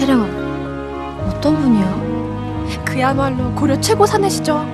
세령아, 어떤 분이야? 그야말로 고려 최고 사내시죠.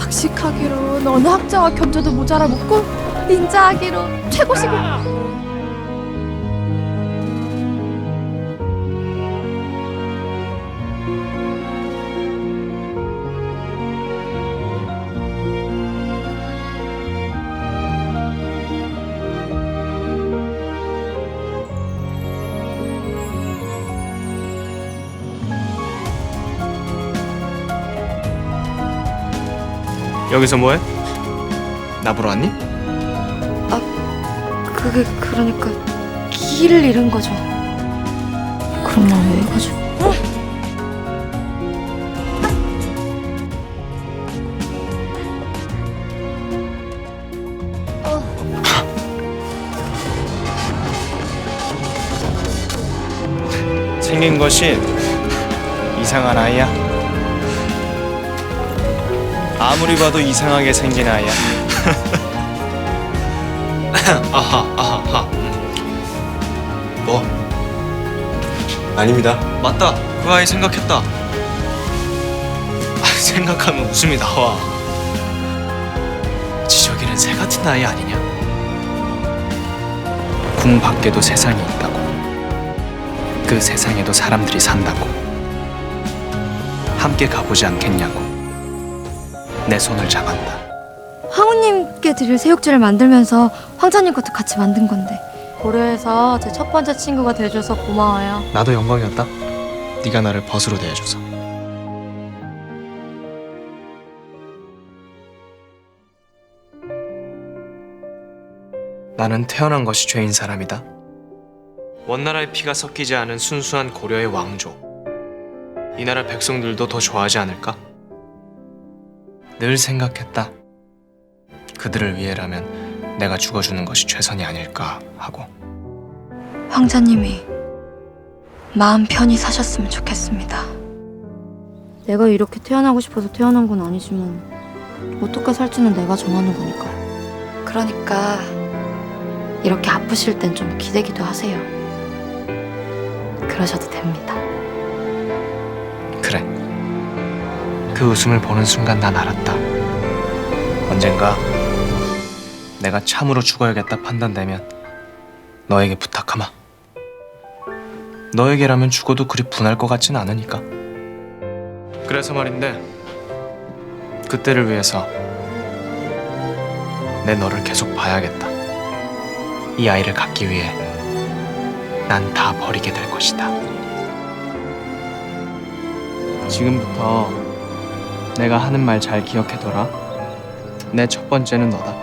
박식하기로 어느 학자와 견조도 모자라 먹고 닌자하기로 최고시고. 여기서 뭐해? 나 보러 왔니? 그게 그러니까 길을 잃은 거죠. 그럼 나왜 해가지고? 생긴 것이 이상한 아이야. 아무리 봐도 이상하게 생긴 아이야. 아하 아하. 뭐? 아닙니다. 맞다. 그 아이 생각했다. 아, 생각하면 웃음이 나와. 지저귀는 새 같은 아이 아니냐? 궁 밖에도 세상이 있다고. 그 세상에도 사람들이 산다고. 함께 가보지 않겠냐고. 내 손을 잡았다. 황후님께 드릴 새육지를 만들면서 황자님 것도 같이 만든 건데 고려에서 제 첫 번째 친구가 돼줘서 고마워요. 나도 영광이었다. 네가 나를 벗으로 대해줘서. 나는 태어난 것이 죄인 사람이다. 원나라의 피가 섞이지 않은 순수한 고려의 왕조. 이 나라 백성들도 더 좋아하지 않을까? 늘 생각했다. 그들을 위해라면 내가 죽어주는 것이 최선이 아닐까 하고. 황자님이 마음 편히 사셨으면 좋겠습니다. 내가 이렇게 태어나고 싶어서 태어난 건 아니지만 어떻게 살지는 내가 정하는 거니까요. 그러니까 이렇게 아프실 땐 좀 기대기도 하세요. 그러셔도 됩니다. 그 웃음을 보는 순간 난 알았다. 언젠가 내가 참으로 죽어야겠다 판단되면 너에게 부탁하마. 너에게라면 죽어도 그리 분할 것 같진 않으니까. 그래서 말인데 그때를 위해서 내 너를 계속 봐야겠다. 이 아이를 갖기 위해 난 다 버리게 될 것이다. 지금부터 내가 하는 말 잘 기억해둬라. 내 첫 번째는 너다.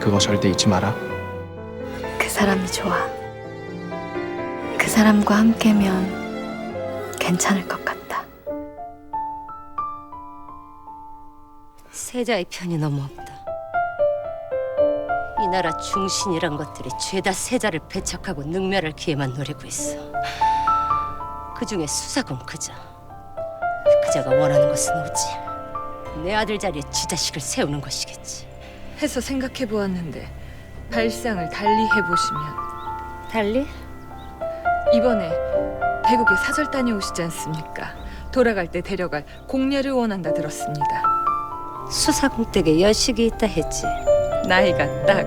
그거 절대 잊지 마라. 그 사람이 좋아. 그 사람과 함께면 괜찮을 것 같다. 세자의 편이 너무 없다. 이 나라 중신이란 것들이 죄다 세자를 배척하고 능멸할 기회만 노리고 있어. 그 중에 수사군 그자. 그자가 원하는 것은 오지. 내 아들 자리에 지 자식을 세우는 것이겠지. 해서 생각해 보았는데 발상을 달리 해보시면 달리? 이번에 대국에 사절 다녀오시지 않습니까? 돌아갈 때 데려갈 공녀를 원한다 들었습니다. 수사군 댁에 여식이 있다 했지. 나이가 딱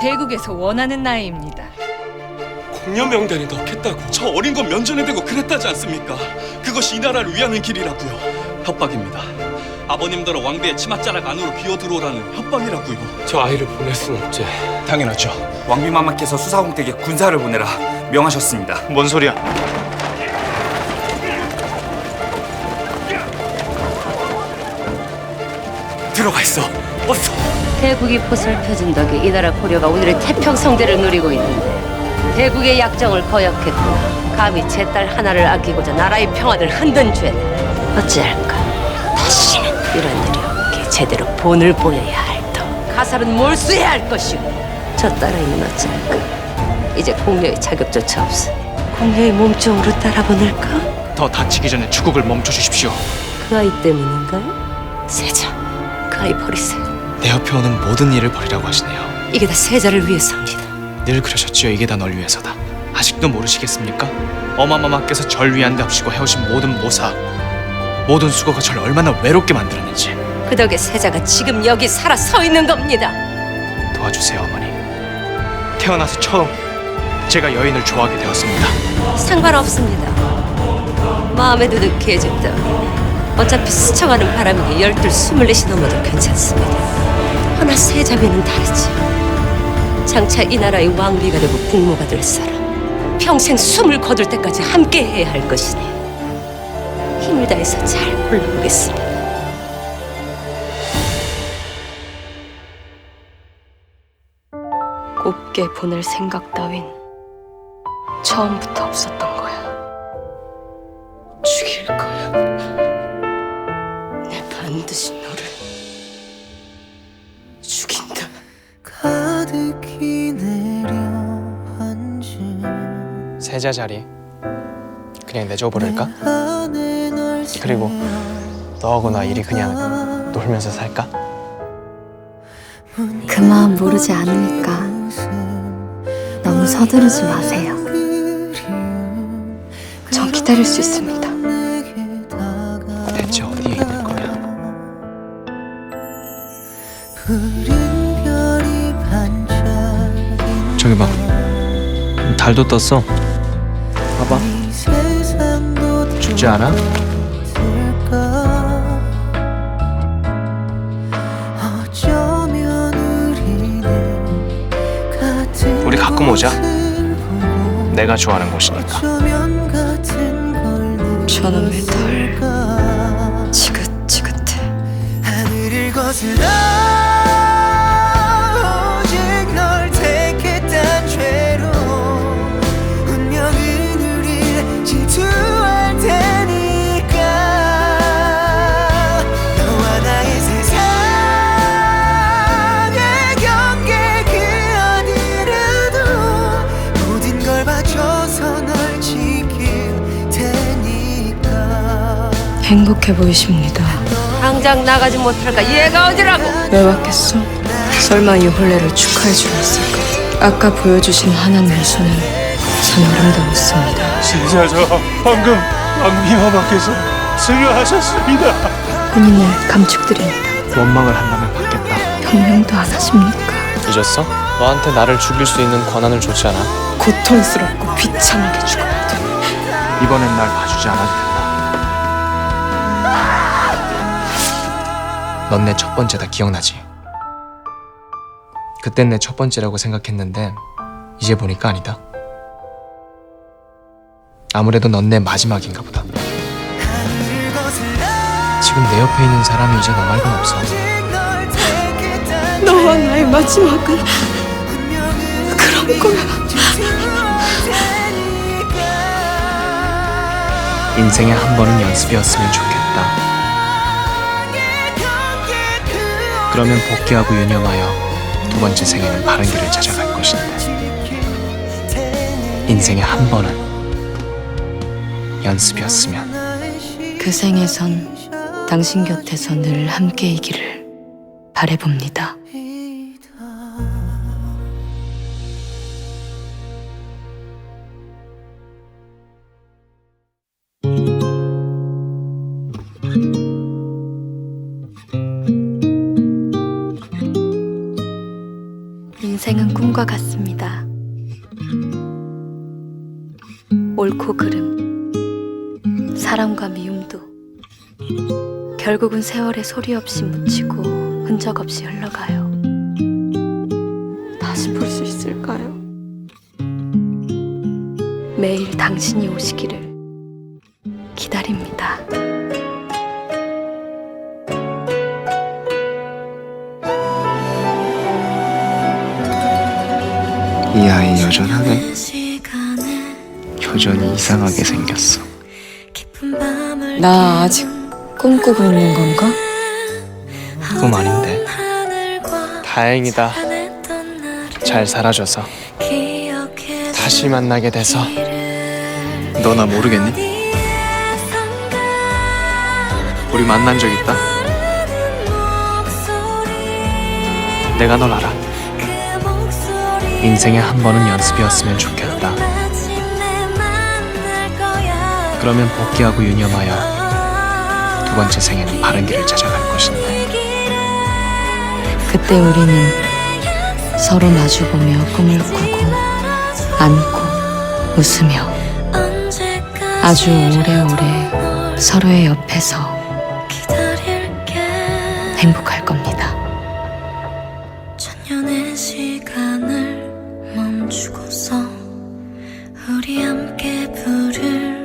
대국에서 원하는 나이입니다. 명단에 넣겠다고 저 어린 건 면전에 대고 그랬다지 않습니까? 그것이 이 나라를 위하는 길이라고요. 협박입니다. 아버님들은 왕비의 치맛자락 안으로 기어 들어오라는 협박이라고요. 저 아이를 보낼 순 없지. 당연하죠. 왕비 마마께서 수사공댁에 군사를 보내라 명하셨습니다. 뭔 소리야? 들어가 있어. 어서. 대국이 보살펴준 덕에 이 나라 고려가 오늘의 태평성대를 누리고 있는데 대국의 약정을 거역했고 감히 제 딸 하나를 아끼고자 나라의 평화를 흔든 죄는 어찌할까? 다시는 이런 일이 없게 제대로 본을 보여야 할터. 가살은 몰수해야 할 것이고 저 딸아이는 어찌할까? 이제 공녀의 자격조차 없으니 공녀의 몸종으로 따라보낼까? 더 다치기 전에 추국을 멈춰 주십시오. 그 아이 때문인가요? 세자 그 아이 버리세요. 내 옆에 오는 모든 일을 버리라고 하시네요. 이게 다 세자를 위해서입니다 늘 그러셨지요. 이게 다 널 위해서다. 아직도 모르시겠습니까? 어마마마께서 절 위한 데 없이고 해오신 모든 모사 모든 수고가 절 얼마나 외롭게 만들었는지 그 덕에 세자가 지금 여기 살아 서 있는 겁니다. 도와주세요 어머니 태어나서 처음 제가 여인을 좋아하게 되었습니다 상관없습니다. 마음에 드는 계집도 어차피 스쳐가는 바람이니 열둘 스물넷이 넘어도 괜찮습니다. 허나 세자비는 다르지. 장차 이 나라의 왕비가 되고 국모가 될 사람 평생 숨을 거둘 때까지 함께 해야 할 것이니 힘을 다해서 잘 골라보겠습니다. 곱게 보낼 생각 따윈 처음부터 없었던 거야. 죽일 거야. 내 반드시 세자 자리 그냥 내줘버릴까? 그리고 너하고 나 일이 그냥 놀면서 살까? 그 마음 모르지 않으니까 너무 서두르지 마세요. 전 기다릴 수 있습니다. 대체 어디에 있는 거야? 저기 봐 달도 떴어 봐봐 춥지 않아? 우리 가끔 오자. 내가 좋아하는 곳이니까 저놈의 털 느낄까 지긋지긋해. 행복해 보이십니다. 당장 나가지 못할까? 얘가 어디라고? 왜 왔겠어? 설마 이 혼례를 축하해 주겠을까? 아까 보여주신 하나님의 손은 참 아름다웠습니다. 신사저 방금 왕비마마께서 승하하셨습니다. 혼인을 감축드립니다. 원망을 한다면 받겠다 변명도 안 하십니까? 잊었어? 너한테 나를 죽일 수 있는 권한을 줬지 않아? 고통스럽고 비참하게 죽어야 돼. 이번엔 날 봐주지 않아도 넌 내 첫 번째다 기억나지? 그땐 내 첫 번째라고 생각했는데 이제 보니까 아니다 아무래도 넌 내 마지막인가 보다 지금 내 옆에 있는 사람이 이제 너 말고는 없어 너와 나의 마지막은 그런 거야. 인생에 한 번은 연습이었으면 좋겠다 그러면 복귀하고 유념하여 두 번째 생에는 바른 길을 찾아갈 것인데 인생에 한 번은 연습이었으면 그 생에선 당신 곁에서 늘 함께이기를 바래봅니다. 옳고 그름, 사랑과 미움도 결국은 세월의 소리 없이 묻히고 흔적 없이 흘러가요. 다시 볼 수 있을까요? 매일 당신이 오시기를 기다립니다. 이 아이 여전하네 여전히 이상하게 생겼어. 나 아직 꿈꾸고 있는 건가? 꿈 아닌데. 다행이다. 잘 살아줘서. 다시 만나게 돼서. 너 나 모르겠니? 우리 만난 적 있다? 내가 널 알아. 인생에 한 번은 연습이었으면 좋겠다 그러면 복귀하고 유념하여 두 번째 생에는 바른 길을 찾아갈 것인데 그때 우리는 서로 마주보며 꿈을 꾸고 안고 웃으며 아주 오래오래 서로의 옆에서 행복할 겁니다. 천년의 시간을 멈추고서 우리 함께 부를